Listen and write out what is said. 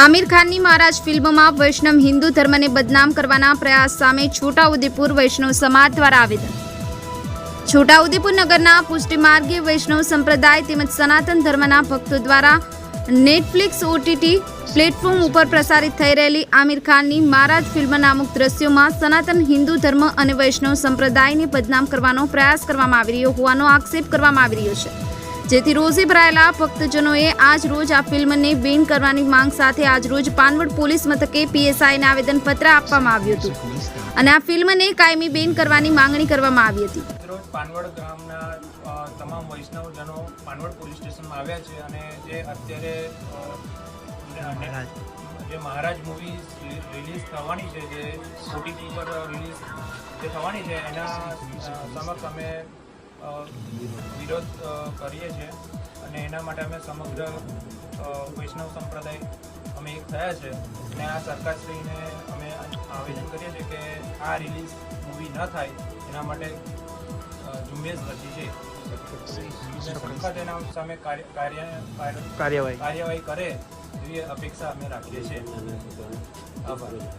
આમિર ખાનની મહારાજ ફિલ્મમાં વૈષ્ણવ હિન્દુ ધર્મને બદનામ કરવાના પ્રયાસ સામે છોટાઉદેપુર વૈષ્ણવ સમાજ દ્વારા આવેદન. છોટાઉદેપુર નગરના પુષ્ટિ માર્ગે વૈષ્ણવ સંપ્રદાય તેમજ સનાતન ધર્મના ભક્તો દ્વારા નેટફ્લિક્સ ઓટીટી પ્લેટફોર્મ ઉપર પ્રસારિત થઈ રહેલી આમિર ખાનની મહારાજ ફિલ્મ અમુક દ્રશ્યોમાં સનાતન હિન્દુ ધર્મ અને વૈષ્ણવ સંપ્રદાયને બદનામ કરવાનો પ્રયાસ કરવામાં આવી રહ્યો હોવાનો આક્ષેપ કરવામાં આવી રહ્યો છે. જેથી રોષે ભરાયેલા ભક્તજનોએ આજ રોજ આ ફિલ્મને બેન કરવાની માંગ સાથે આજ રોજ પાનવડ પોલીસ મથકે પીએસઆઈને આવેદનપત્ર આપવામાં આવ્યું હતું. અને આ ફિલ્મને કાયમી બેન કરવાની માંગણી કરવામાં આવી હતી. પાનવડ ગામના તમામ વૈષ્ણવજનો પાનવડ પોલીસ સ્ટેશનમાં આવ્યા છે અને જે અત્યારે જે મહારાજ મૂવી રિલીઝ થવાની છે, જે ઓટીટી પર રિલીઝ જે થવાની છે, એના સમક્ષ અમે વિરોધ કરીએ છીએ અને એના માટે અમે સમગ્ર વૈષ્ણવ સંપ્રદાય અમે એક થયા છે અને આ સરકારશ્રીને અમે આવેદન કરીએ છીએ કે આ રિલીઝ મૂવી ન થાય એના માટે ઝુંબેશ રચી છે. સરકાર એના સામે કાર્ય કાર્ય કાર્ય- કાર્યવાહી. કાર્યવાહી કરે એવી અપેક્ષા અમે રાખીએ છીએ. આભાર.